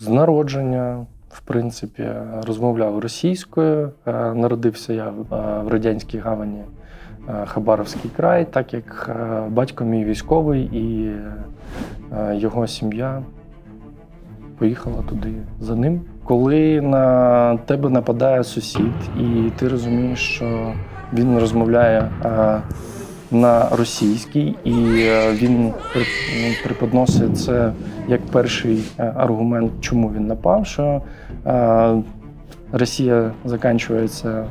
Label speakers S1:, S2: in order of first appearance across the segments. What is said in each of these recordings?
S1: з народження, в принципі, розмовляв російською. Е, Народився я в- е, радянській гавані е, Хабаровський край, так як батько мій військовий і його сім'я поїхала туди за ним. Коли на тебе нападає сусід, і ти розумієш, що він розмовляє на російській, і е, він ну, преподносить це як перший е, аргумент, чому він напав, що е, Росія закінчується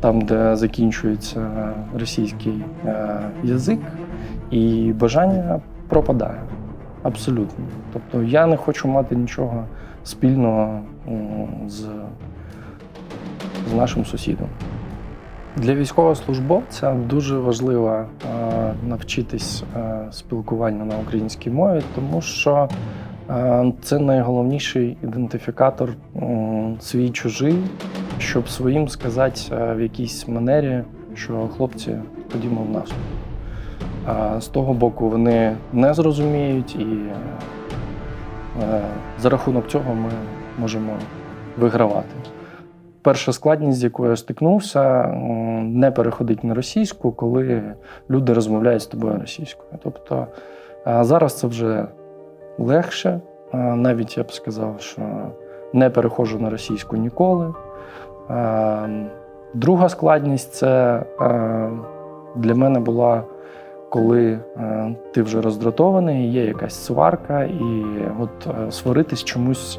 S1: там, де закінчується російський язик, і бажання пропадає. Абсолютно. Тобто я не хочу мати нічого спільного з, з нашим сусідом. Для військовослужбовця дуже важливо е, навчитись е, спілкуванню на українській мові, тому що е, це найголовніший ідентифікатор свій чужий, щоб своїм сказати в якійсь манері, що хлопці, ходімо в. А з того боку вони не зрозуміють, і за рахунок цього ми можемо вигравати. Перша складність, з якою я стикнувся, не переходить на російську, коли люди розмовляють з тобою російською. Тобто зараз це вже легше. Навіть я б сказав, що не переходжу на російську ніколи. Друга складність це для мене була, коли ти вже роздратований, є якась сварка, і от е, сваритись чомусь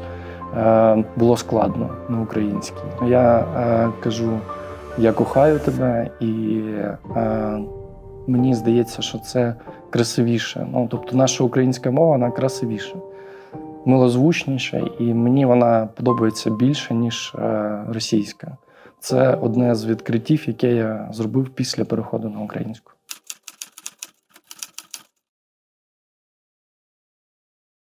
S1: було складно на українській. Я е, кажу: я кохаю тебе, і е, мені здається, що це красивіше. Ну, тобто, наша українська мова вона красивіша, милозвучніша, і мені вона подобається більше, ніж е, російська. Це одне з відкриттів, яке я зробив після переходу на українську.